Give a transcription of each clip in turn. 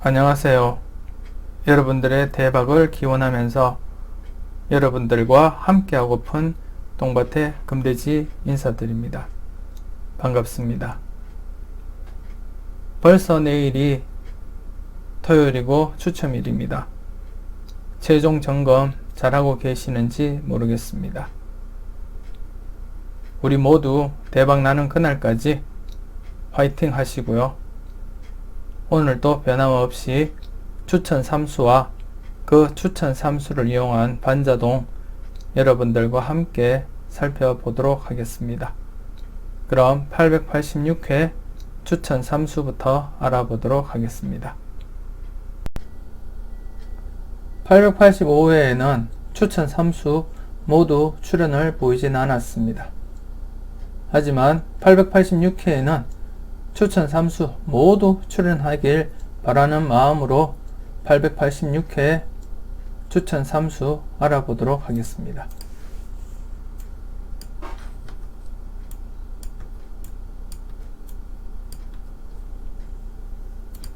안녕하세요. 여러분들의 대박을 기원하면서 여러분들과 함께하고픈 똥밭의 금돼지 인사드립니다. 반갑습니다. 벌써 내일이 토요일이고 추첨일입니다. 최종 점검 잘하고 계시는지 모르겠습니다. 우리 모두 대박 나는 그날까지 화이팅 하시고요. 오늘도 변함없이 추천 삼수와 그 추천 삼수를 이용한 반자동 여러분들과 함께 살펴보도록 하겠습니다. 그럼 886회 추천 삼수부터 알아보도록 하겠습니다. 885회에는 추천 삼수 모두 출연을 보이진 않았습니다. 하지만 886회에는 추천 3수 모두 출연하길 바라는 마음으로 886회 추천 3수 알아보도록 하겠습니다.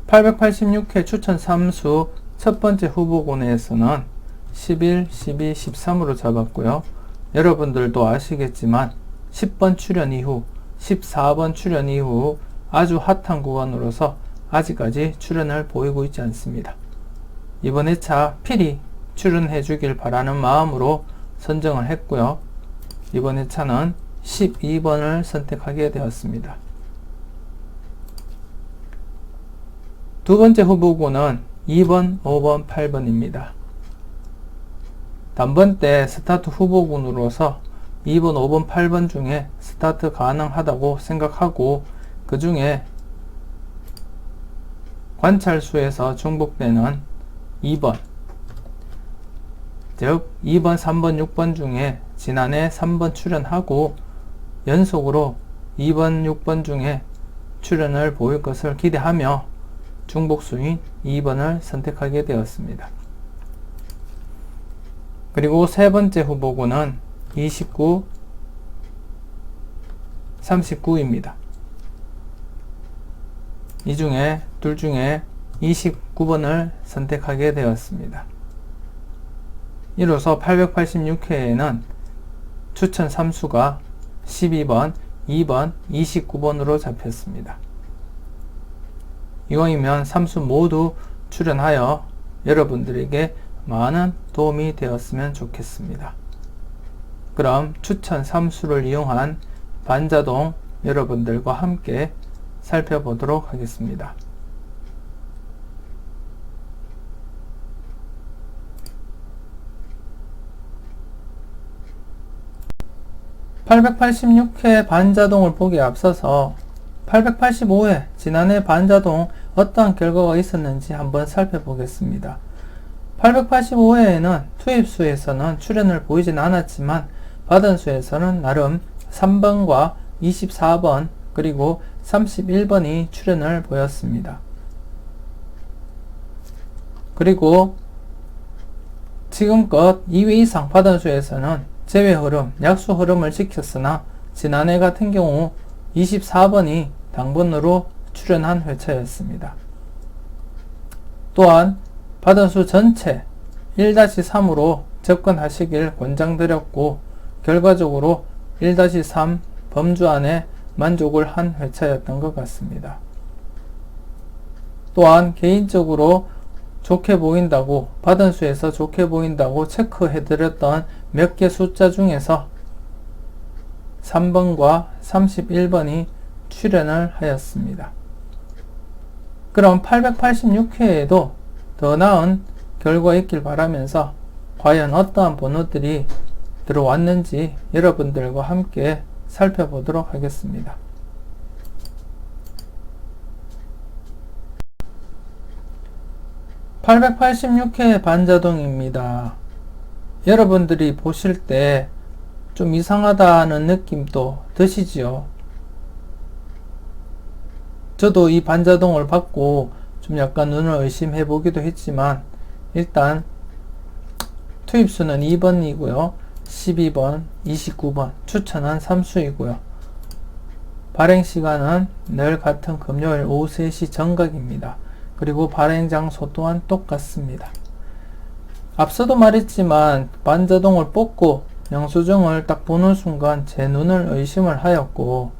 886회 추천 3수 첫 번째 후보군에서는 11, 12, 13으로 잡았고요. 여러분들도 아시겠지만 10번 출연 이후 14번 출연 이후 아주 핫한 구간으로서 아직까지 출연을 보이고 있지 않습니다. 이번 회차 필히 출연해 주길 바라는 마음으로 선정을 했고요. 이번 회차는 12번을 선택하게 되었습니다. 두 번째 후보군은 2번, 5번, 8번입니다. 단번 때 스타트 후보군으로서 2번, 5번, 8번 중에 스타트 가능하다고 생각하고 그 중에 관찰수에서 중복되는 2번 즉 2번, 3번, 6번 중에 지난해 3번 출연하고 연속으로 2번, 6번 중에 출연을 보일 것을 기대하며 중복수인 2번을 선택하게 되었습니다. 그리고 세 번째 후보군은 29, 39입니다. 이 중에 둘 중에 29번을 선택하게 되었습니다. 이로써 886회에는 추천 3수가 12번, 2번, 29번으로 잡혔습니다. 이왕이면 3수 모두 출연하여 여러분들에게 많은 도움이 되었으면 좋겠습니다. 그럼 추천 3수를 이용한 반자동 여러분들과 함께 살펴보도록 하겠습니다. (886회) 반자동을 보기에 앞서서 885회 지난해 반자동 어떠한 결과가 있었는지 한번 살펴보겠습니다. 885회에는 투입수에서는 출연을 보이진 않았지만 받은 수에서는 나름 3번과 24번 그리고 31번이 출연을 보였습니다. 그리고 지금껏 2회 이상 받은 수에서는 제외 흐름, 약수 흐름을 지켰으나 지난해 같은 경우 24번이 당번으로 출연한 회차였습니다. 또한 받은 수 전체 1-3으로 접근하시길 권장드렸고 결과적으로 1-3 범주 안에 만족을 한 회차였던 것 같습니다. 또한 개인적으로 좋게 보인다고 받은 수에서 좋게 보인다고 체크해드렸던 몇 개 숫자 중에서 3번과 31번이 출연을 하였습니다. 그럼 886회에도 더 나은 결과 있길 바라면서 과연 어떠한 번호들이 들어왔는지 여러분들과 함께 살펴보도록 하겠습니다. (886회) 반자동입니다. 여러분들이 보실 때 좀 이상하다는 느낌도 드시지요. 저도 이 반자동을 받고 좀 약간 눈을 의심해 보기도 했지만 일단 투입수는 2번이고요. 12번, 29번 추천한 3수이고요. 발행 시간은 늘 같은 금요일 오후 3시 정각입니다. 그리고 발행 장소 또한 똑같습니다. 앞서도 말했지만 반자동을 뽑고 영수증을 딱 보는 순간 제 눈을 의심을 하였고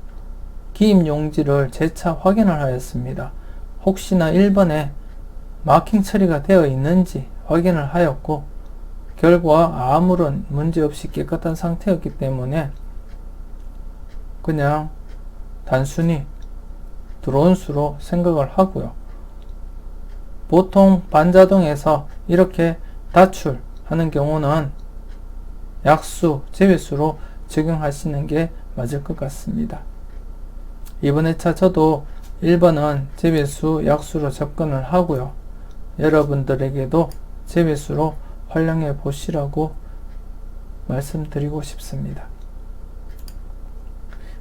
기입 용지를 재차 확인을 하였습니다. 혹시나 1번에 마킹 처리가 되어 있는지 확인을 하였고 결과 아무런 문제없이 깨끗한 상태였기 때문에 그냥 단순히 들어온 수로 생각을 하고요. 보통 반자동에서 이렇게 다출하는 경우는 약수, 제외수로 적용하시는 게 맞을 것 같습니다. 이번 회차 저도 1번은 제외수, 약수로 접근을 하고요. 여러분들에게도 제외수로 활용해 보시라고 말씀드리고 싶습니다.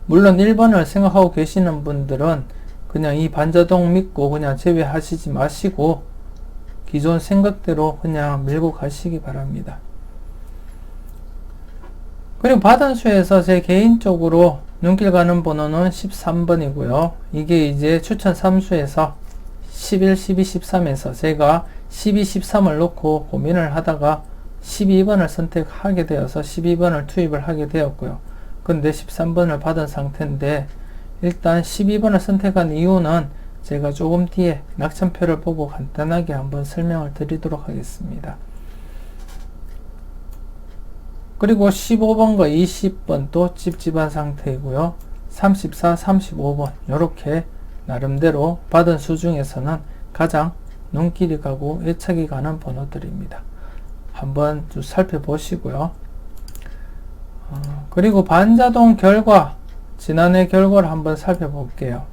물론 1번을 생각하고 계시는 분들은 그냥 이 반자동 믿고 그냥 제외하시지 마시고 기존 생각대로 그냥 밀고 가시기 바랍니다. 그리고 받은 수에서 제 개인적으로 눈길 가는 번호는 13번이고요. 이게 이제 추천 3수에서 11, 12, 13에서 제가 12, 13을 놓고 고민을 하다가 12번을 선택하게 되어서 12번을 투입을 하게 되었고요. 근데 13번을 받은 상태인데 일단 12번을 선택한 이유는 제가 조금 뒤에 낙천표를 보고 간단하게 한번 설명을 드리도록 하겠습니다. 그리고 15번과 20번 또 찝찝한 상태이고요. 34, 35번 이렇게 나름대로 받은 수 중에서는 가장 눈길이 가고 애착이 가는 번호들입니다. 한번 좀 살펴보시고요. 어, 그리고 반자동 결과 지난해 결과를 한번 살펴볼게요.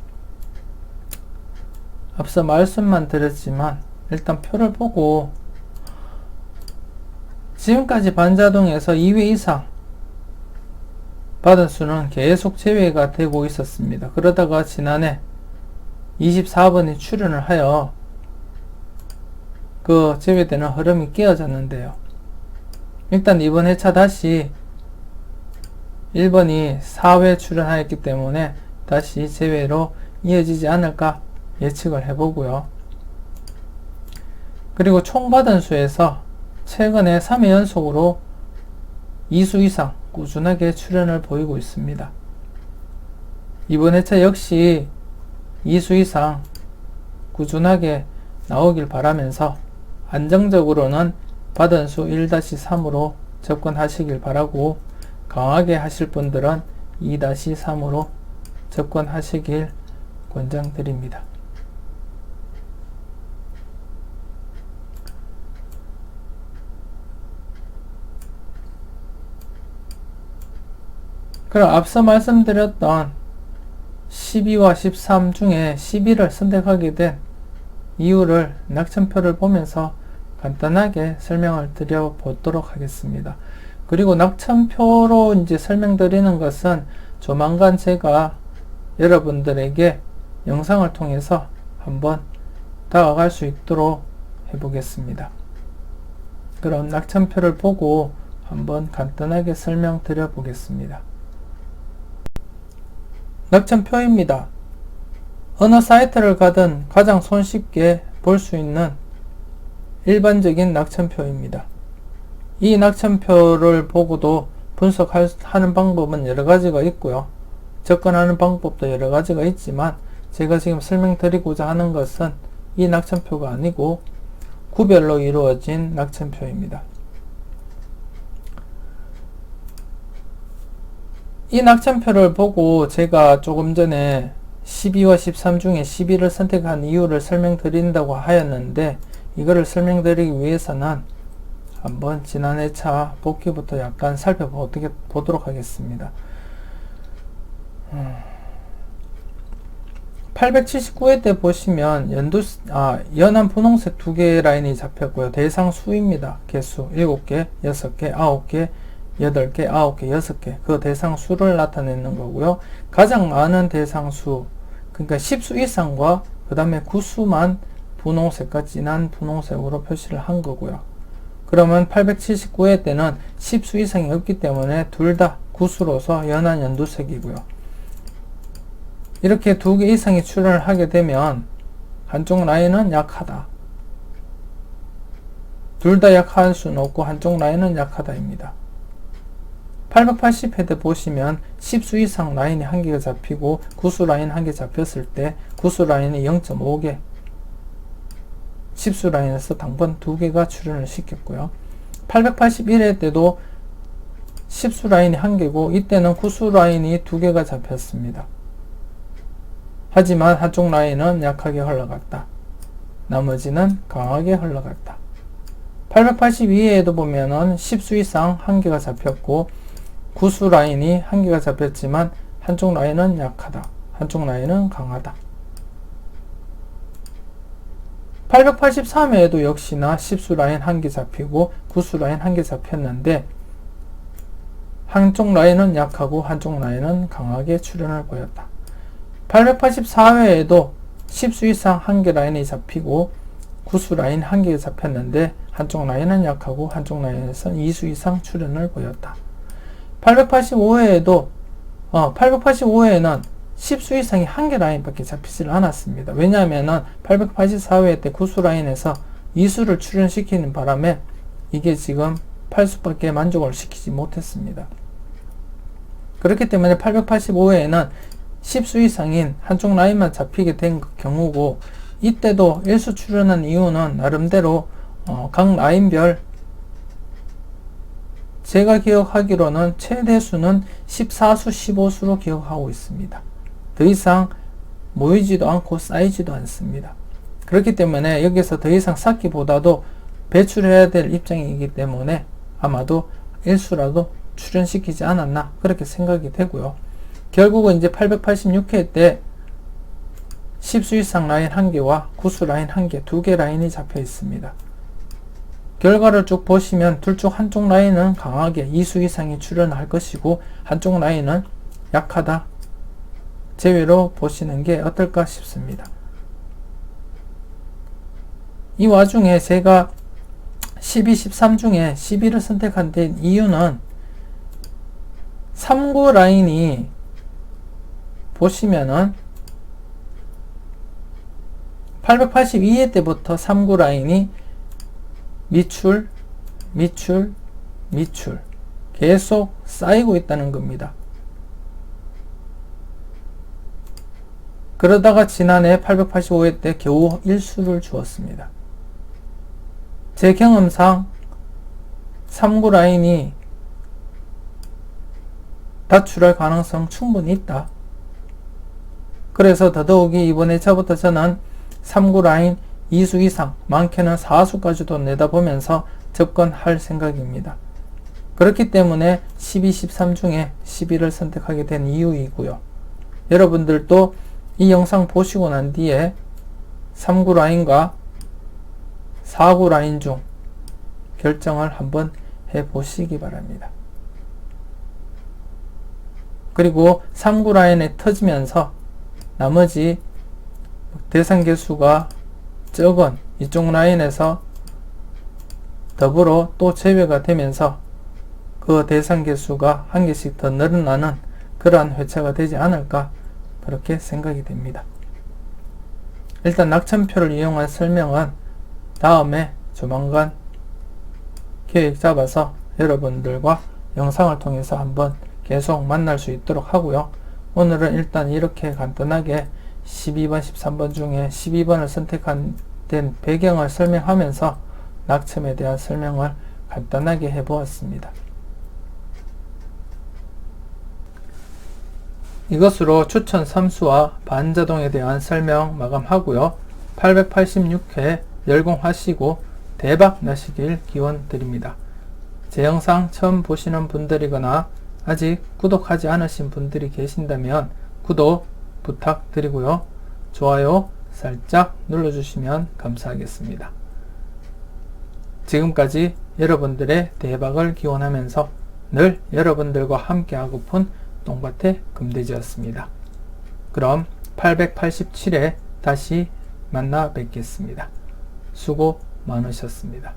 앞서 말씀만 드렸지만 일단 표를 보고 지금까지 반자동에서 2회 이상 받은 수는 계속 제외가 되고 있었습니다. 그러다가 지난해 24번이 출연을 하여 그 제외되는 흐름이 깨어졌는데요. 일단 이번 회차 다시 1번이 4회 출연하였기 때문에 다시 제외로 이어지지 않을까 예측을 해보고요. 그리고 총 받은 수에서 최근에 3회 연속으로 2수 이상 꾸준하게 출연을 보이고 있습니다. 이번 회차 역시 2수 이상 꾸준하게 나오길 바라면서 안정적으로는 받은 수 1-3으로 접근하시길 바라고 강하게 하실 분들은 2-3으로 접근하시길 권장드립니다. 그럼 앞서 말씀드렸던 12와 13 중에 12를 선택하게 된 이유를 낙천표를 보면서 간단하게 설명을 드려 보도록 하겠습니다. 그리고 낙천표로 이제 설명드리는 것은 조만간 제가 여러분들에게 영상을 통해서 한번 다가갈 수 있도록 해보겠습니다. 그럼 낙천표를 보고 한번 간단하게 설명드려 보겠습니다. 낙천표입니다. 어느 사이트를 가든 가장 손쉽게 볼 수 있는 일반적인 낙천표입니다. 이 낙천표를 보고도 분석하는 방법은 여러 가지가 있고요. 접근하는 방법도 여러 가지가 있지만 제가 지금 설명드리고자 하는 것은 이 낙천표가 아니고 구별로 이루어진 낙천표입니다. 이 낙천표를 보고 제가 조금 전에 12와 13 중에 12를 선택한 이유를 설명드린다고 하였는데 이거를 설명드리기 위해서는 한번 지난 해차 복귀부터 약간 살펴보도록 하겠습니다. 879회 때 보시면 연두, 아, 연한 분홍색 두 개의 라인이 잡혔고요. 대상 수입니다. 개수 7개, 6개, 9개, 8개, 9개, 6개 그 대상 수를 나타내는 거고요. 가장 많은 대상 수 그러니까 10수 이상과 그 다음에 구수만 분홍색과 진한 분홍색으로 표시를 한 거고요. 그러면 879회 때는 10수 이상이 없기 때문에 둘다 구수로서 연한 연두색이고요. 이렇게 두 개 이상이 출현을 하게 되면 한쪽 라인은 약하다. 둘 다 약할 수는 없고 한쪽 라인은 약하다입니다. 880 헤드 보시면 10수 이상 라인이 한 개가 잡히고 구수 라인 한 개 잡혔을 때 구수 라인이 0.5개 10수 라인에서 당번 두 개가 출현을 시켰고요. 881회 때도 10수 라인이 한 개고 이때는 구수 라인이 두 개가 잡혔습니다. 하지만 한쪽 라인은 약하게 흘러갔다. 나머지는 강하게 흘러갔다. 882회에도 보면은 10수 이상 한 개가 잡혔고 구수 라인이 한 개가 잡혔지만 한쪽 라인은 약하다. 한쪽 라인은 강하다. 883회에도 역시나 10수 라인 한 개 잡히고 구수 라인 한 개 잡혔는데 한쪽 라인은 약하고 한쪽 라인은 강하게 출현을 보였다. 884회에도 10수 이상 한 개 라인이 잡히고 구수 라인 한 개 잡혔는데 한쪽 라인은 약하고 한쪽 라인에서 2수 이상 출현을 보였다. 885회에도 어, 885회에는 10수 이상이 한개 라인밖에 잡히질 않았습니다. 왜냐하면 884회 때 구수 라인에서 2수를 출현시키는 바람에 이게 지금 8수밖에 만족을 시키지 못했습니다. 그렇기 때문에 885회에는 10수 이상인 한쪽 라인만 잡히게 된 경우고 이때도 1수 출현한 이유는 나름대로 어, 각 라인별 제가 기억하기로는 최대수는 14수, 15수로 기억하고 있습니다. 더 이상 모이지도 않고 쌓이지도 않습니다. 그렇기 때문에 여기서 더 이상 쌓기보다도 배출해야 될 입장이기 때문에 아마도 일수라도 출연시키지 않았나 그렇게 생각이 되고요. 결국은 이제 886회 때 10수 이상 라인 1개와 9수 라인 1개, 2개 라인이 잡혀 있습니다. 결과를 쭉 보시면 둘 중 한쪽 라인은 강하게 2수 이상이 출현할 것이고 한쪽 라인은 약하다. 제외로 보시는 게 어떨까 싶습니다. 이 와중에 제가 12, 13 중에 12를 선택한 데 이유는 3구 라인이 보시면은 882회 때부터 3구 라인이 미출, 미출, 미출 계속 쌓이고 있다는 겁니다. 그러다가 지난해 885회 때 겨우 일수를 주었습니다. 제 경험상 3구 라인이 다출할 가능성 충분히 있다. 그래서 더더욱이 이번 회차부터 저는 3구 라인 2수 이상, 많게는 4수까지도 내다보면서 접근할 생각입니다. 그렇기 때문에 12, 13 중에 11을 선택하게 된 이유이고요. 여러분들도 이 영상 보시고 난 뒤에 3구 라인과 4구 라인 중 결정을 한번 해 보시기 바랍니다. 그리고 3구 라인에 터지면서 나머지 대상 개수가 적은 이쪽 라인에서 더불어 또 제외가 되면서 그 대상 개수가 한 개씩 더 늘어나는 그러한 회차가 되지 않을까 그렇게 생각이 됩니다. 일단 낙천표를 이용한 설명은 다음에 조만간 계획 잡아서 여러분들과 영상을 통해서 한번 계속 만날 수 있도록 하고요. 오늘은 일단 이렇게 간단하게 12번, 13번 중에 12번을 선택한 된 배경을 설명하면서 낙첨에 대한 설명을 간단하게 해보았습니다. 이것으로 추천 3수와 반자동에 대한 설명 마감하고요. 886회 열공하시고 대박 나시길 기원 드립니다. 제 영상 처음 보시는 분들이거나 아직 구독하지 않으신 분들이 계신다면 구독 부탁드리고요. 좋아요 살짝 눌러주시면 감사하겠습니다. 지금까지 여러분들의 대박을 기원하면서 늘 여러분들과 함께하고픈 똥밭의 금돼지였습니다. 그럼 887회 다시 만나 뵙겠습니다. 수고 많으셨습니다.